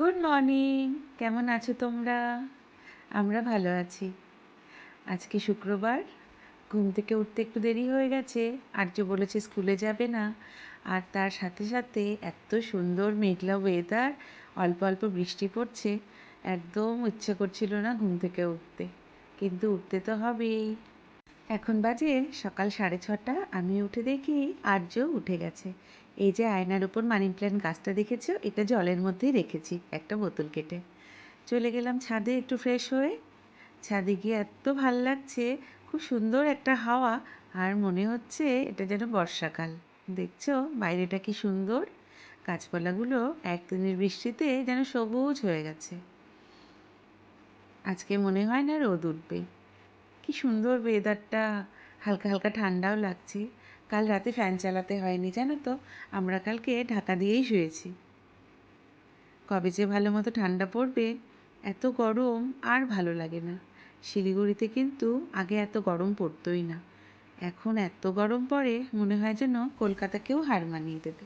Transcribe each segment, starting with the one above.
Good morning কেমন আছো তোমরা? আমরা ভালো আছি। আজকে শুক্রবার। ঘুম থেকে উঠতে একটু দেরি হয়ে গেছে। আর্য বলেছে স্কুলে যাবে না। আর তার সাথে সাথে এত সুন্দর মেঘলা ওয়েদার অল্প অল্প বৃষ্টি পড়ছে। একদম ইচ্ছে করছিল না ঘুম থেকে উঠতে। কিন্তু উঠতে তো হবেই। এখন বাজে সকাল সাড়ে ছটা। আমি উঠে দেখি আর্য উঠে গেছে। এই যে আয়নার উপর মানি প্ল্যান্ট গাছটা দেখেছ, এটা জলের মধ্যেই রেখেছি, একটা বোতল কেটে। চলে গেলাম ছাদে একটু ফ্রেশ হয়ে। ছাদে গিয়ে এত ভালো লাগছে, খুব সুন্দর একটা হাওয়া, আর মনে হচ্ছে এটা যেন বর্ষাকাল। দেখছ বাইরেটা কি সুন্দর? গাছপালাগুলো একদিনের বৃষ্টিতে যেন সবুজ হয়ে গেছে। আজকে মনে হয় না রোদ উঠবে। কি সুন্দর ওয়েদারটা হালকা হালকা ঠান্ডাও লাগছে। কাল রাতে ফ্যান চালাতে হয়নি, জানো তো? আমরা কালকে ঢাকা দিয়েই শুয়েছি। কবে যে ভালো মতো ঠান্ডা পড়বে, এত গরম আর ভালো লাগে না। শিলিগুড়িতে কিন্তু আগে এত গরম পড়তোই না। এখন এত গরম পড়ে, মনে হয় যেন কলকাতাকেও হার মানিয়ে দেবে।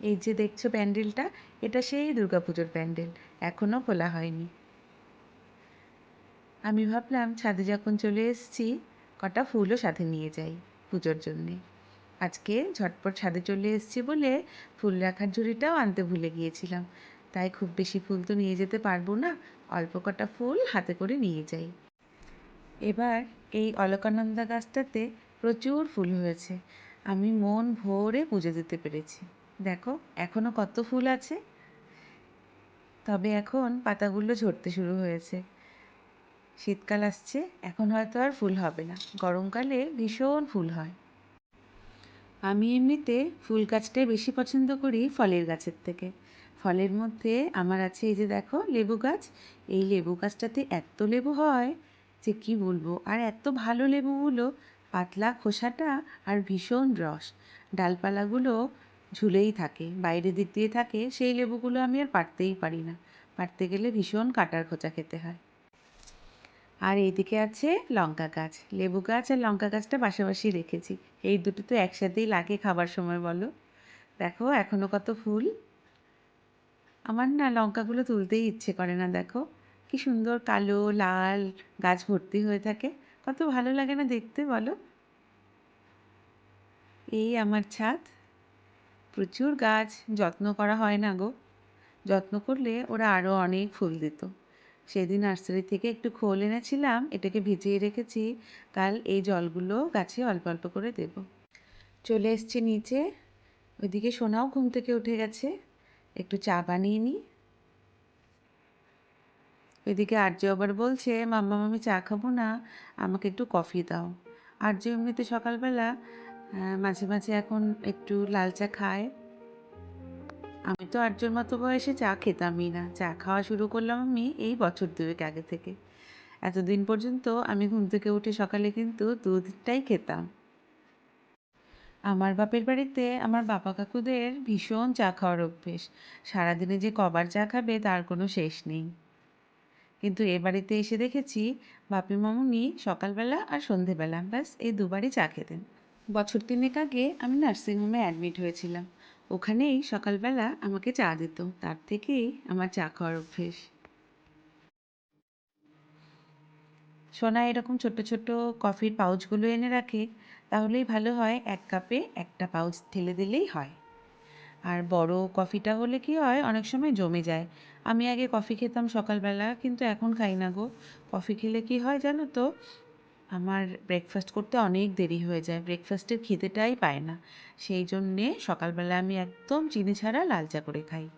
এই যে দেখছ প্যান্ডেলটা, এটা সেই দুর্গাপুজোর প্যান্ডেল এখনও খোলা হয়নি। আমি ভাবলাম ছাদে যখন চলে এসেছি, কটা ফুলও সাথে নিয়ে যাই পুজোর জন্যে। আজকে ঝটপট ছাদে চলে এসেছি বলে ফুল রাখার ঝুড়িটাও আনতে ভুলে গিয়েছিলাম। তাই খুব বেশি ফুল তো নিয়ে যেতে পারব না, অল্প কটা ফুল হাতে করে নিয়ে যাই। এবার এই অলকানন্দা গাছটাতে প্রচুর ফুল হয়েছে। আমি মন ভরে পুজো দিতে পেরেছি। দেখো এখনও কত ফুল আছে। তবে এখন পাতাগুলো ঝরতে শুরু হয়েছে। শীতকাল আসছে, এখন হয়তো আর ফুল হবে না। গরমকালে ভীষণ ফুল হয়। আমি এমনিতে ফুল গাছটাই বেশি পছন্দ করি ফলের গাছের থেকে। ফলের মধ্যে আমার আছে এই যে দেখো লেবু গাছ। এই লেবু গাছটাতে এত লেবু হয় যে কি বলব? আর এত ভালো লেবুগুলো, পাতলা খোসাটা আর ভীষণ রস। ডালপালাগুলো ঝুলেই থাকে, বাইরে দিক দিয়ে থাকে, সেই লেবুগুলো আমি আর পারতেই পারি না। পারতে গেলে ভীষণ কাটার খোঁচা খেতে হয়। আর এইদিকে আছে লঙ্কা গাছ, লেবু গাছ আর লঙ্কা গাছটা পাশাপাশি রেখেছি। এই দুটো তো একসাথেই লাগে খাবার সময়, বলো? দেখো এখনও কত ফুল। আমার না লঙ্কাগুলো তুলতেই ইচ্ছে করে না, দেখো। কি সুন্দর কালো, লাল গাছ ভর্তি হয়ে থাকে। কত ভালো লাগে না দেখতে, বলো? এই আমার ছাদ। প্রচুর গাছ, যত্ন করা হয় না গো। যত্ন করলে ওরা আরও অনেক ফুল দিত। সেদিন নার্সারি থেকে একটু খোল এনেছিলাম, এটাকে ভিজিয়ে রেখেছি। কাল এই জলগুলো গাছে অল্প অল্প করে দেব। চলে এসছি নিচে। ওইদিকে সোনাও ঘুম থেকে উঠে গেছে। একটু চা বানিয়ে নিই। ওইদিকে আর্য আবার বলছে, মাম্মা মামি চা খাব না, আমাকে একটু কফি দাও। আর্য এমনিতে সকালবেলা মাঝে মাঝে এখন একটু লাল চা খায়। আমি তো আটজন মতো বয়সে চা খেতামই না। চা খাওয়া শুরু করলাম আমি এই বছর দুয়েক আগে থেকে। এতদিন পর্যন্ত আমি ঘুম থেকে উঠে সকালে কিন্তু দুধটাই খেতাম। আমার বাপের বাড়িতে আমার বাবা কাকুদের ভীষণ চা খাওয়ার অভ্যেস। সারাদিনে যে কবার চা খাবে তার কোনো শেষ নেই। কিন্তু এ বাড়িতে এসে দেখেছি বাপি মামুনি সকালবেলা আর সন্ধেবেলা ব্যাস এই দুবারই চা খেতেন। বছর তিনেক আগে আমি নার্সিংহোমে অ্যাডমিট হয়েছিলাম। ওখানেই সকালবেলা আমাকে চা দিত। তার থেকেই আমার চা খাওয়ার অভ্যেস। সোনা এরকম ছোট্ট ছোট্ট কফির পাউচগুলো এনে রাখে, তাহলেই ভালো হয় এক কাপে একটা পাউচ ঢেলে দিলেই হয়। আর বড় কফিটা হলে কি হয়, অনেক সময় জমে যায়। আমি আগে কফি খেতাম সকালবেলা, কিন্তু এখন খাই না গো। কফি খেলে কি হয় জানো তো আমার ব্রেকফাস্ট করতে অনেক দেরি হয়ে যায়। ব্রেকফাস্টের খিদেটাই পায় না। সেই জন্যে সকালবেলা আমি একদম চিনি ছাড়া লাল চা করে খাই।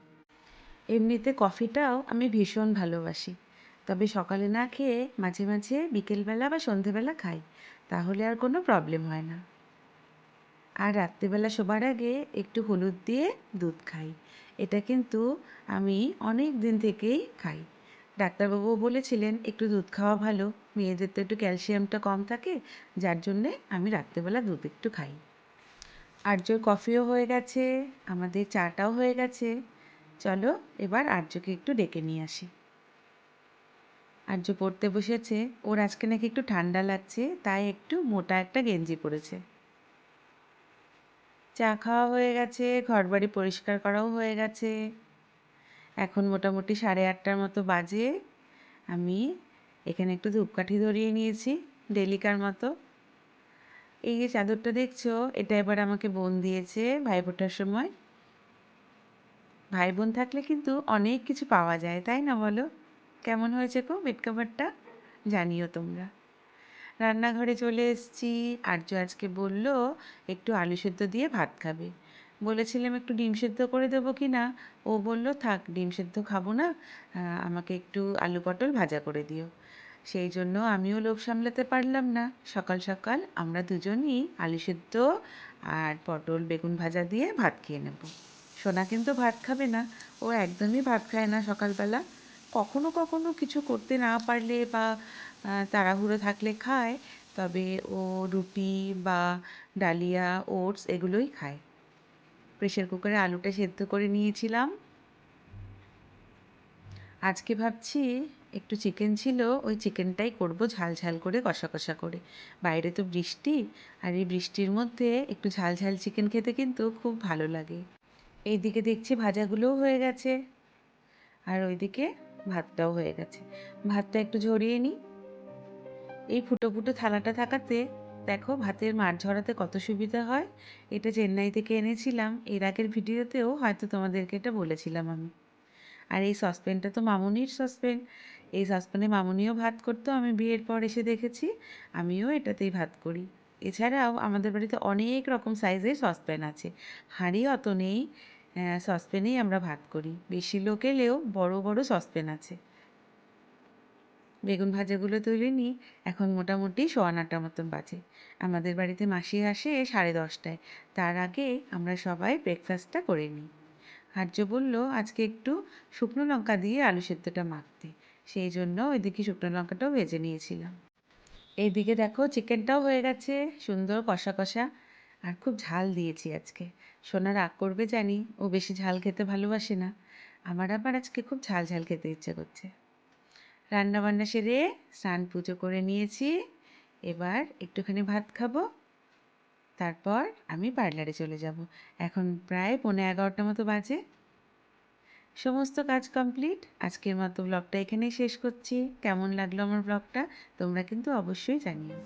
এমনিতে কফিটাও আমি ভীষণ ভালোবাসি। তবে সকালে না খেয়ে মাঝে মাঝে বিকেলবেলা বা সন্ধেবেলা খাই। তাহলে আর কোনো প্রবলেম হয় না। আর রাত্রিবেলা শোবার আগে একটু হলুদ দিয়ে দুধ খাই। এটা কিন্তু আমি অনেক দিন থেকেই খাই। ডাক্তারবাবুও বলেছিলেন, একটু দুধ খাওয়া ভালো, মেয়েদের তো একটু ক্যালসিয়ামটা কম থাকে, যার জন্যে আমি রাত্রেবেলা দুধ একটু খাই। আর্যর কফিও হয়ে গেছে, আমাদের চাটাও হয়ে গেছে। চলো, এবার আর্যকে একটু ডেকে নিয়ে আসি। আর্য পড়তে বসেছে, ওর আজকে নাকি একটু ঠান্ডা লাগছে, তাই একটু মোটা একটা গেঞ্জি পরেছে। চা খাওয়া হয়ে গেছে ঘর বাড়ি পরিষ্কার করাও হয়ে গেছে। এখন মোটামুটি সাড়ে আটটার মতো বাজে। আমি এখানে একটু ধূপকাঠি ধরিয়ে নিয়েছি, ডেলিকার মতো। এই যে চাদরটা দেখছ, এটা এবার আমাকে বোন দিয়েছে ভাই ভাইফোঁটার সময়। ভাই বোন থাকলে কিন্তু অনেক কিছু পাওয়া যায়, তাই না বলো? কেমন হয়েছে কো বেড কাভারটা? জানিও তোমরা। রান্নাঘরে চলে এসেছি, আর্য আজকে বলল একটু আলু সেদ্ধ দিয়ে ভাত খাবে। বলেছিলাম, একটু ডিম সেদ্ধ করে দেবো কি না? ও বলল, থাক, ডিম সেদ্ধ খাব না আমাকে একটু আলু পটল ভাজা করে দিও। সেই জন্য আমিও লোভ সামলাতে পারলাম না। সকাল সকাল আমরা দুজনই আলু সেদ্ধ আর পটল বেগুন ভাজা দিয়ে ভাত খেয়ে নেব। সোনা কিন্তু ভাত খাবে না, ও একদমই ভাত খায় না সকালবেলা। কখনো কখনো কিছু করতে না পারলে বা তাড়াহুড়ো থাকলে খায়, তবে ও রুটি বা ডালিয়া, ওটস এগুলোই খায়। প্রেশার কুকারে আলুটা সেদ্ধ করে নিয়েছিলাম। আজকে ভাবছি একটু চিকেন ছিল, ওই চিকেনটাই করব ঝাল ঝাল করে, কষা কষা করে। বাইরে তো বৃষ্টি, আর এই বৃষ্টির মধ্যে একটু ঝাল ঝাল চিকেন খেতে কিন্তু খুব ভালো লাগে। এইদিকে দেখছি ভাজাগুলোও হয়ে গেছে, আর ওইদিকে ভাতটাও হয়ে গেছে। ভাতটা একটু ঝরিয়ে নিই। এই ফুটো ফুটো থালাটা থাকাতে দেখো ভাতের মার ঝরাতে কত সুবিধা হয়? এটা চেন্নাই থেকে এনেছিলাম। এর আগের ভিডিওতেও হয়তো তোমাদেরকে এটা বলেছিলাম আমি। আর এই সসপ্যানটা তো মামুনির সসপ্যান। এই সসপ্যানে মামুনিও ভাত করতো, আমি বিয়ের পর এসে দেখেছি, আমিও এটাতেই ভাত করি। এছাড়াও আমাদের বাড়িতে অনেক রকম সাইজের সসপ্যান আছে। হাঁড়ি অত নেই সসপ্যানেই আমরা ভাত করি। বেশি লোক এলেও বড় বড় সসপ্যান আছে। বেগুন ভাজাগুলো তুলে নিই। এখন মোটামুটি সোয়া নটার মতন বাজে। আমাদের বাড়িতে মাসি আসে সাড়ে দশটায়। তার আগে আমরা সবাই ব্রেকফাস্টটা করে নিই। আর্য বলল, আজকে একটু শুকনো লঙ্কা দিয়ে আলু সেদ্ধটা মাখতে। সেই জন্য ওইদিকে শুকনো লঙ্কাটাও ভেজে নিয়েছিলাম। এইদিকে দেখো চিকেনটাও হয়ে গেছে, সুন্দর কষা কষা। আর খুব ঝাল দিয়েছি আজকে। সোনা রাগ করবে জানি, ও বেশি ঝাল খেতে ভালোবাসে না। আমার আবার আজকে খুব ঝাল ঝাল খেতে ইচ্ছে করছে। রান্না বান্না সেরে স্নান পুজো করে নিয়েছি। এবার একটুখানি ভাত খাব। তারপর আমি পার্লারে চলে যাব। এখন প্রায় পৌনে এগারোটা মতো বাজে। সমস্ত কাজ কমপ্লিট। আজকের মতো ব্লগটা এখানেই শেষ করছি। কেমন লাগল আমার ব্লগটা? তোমরা কিন্তু অবশ্যই জানিও।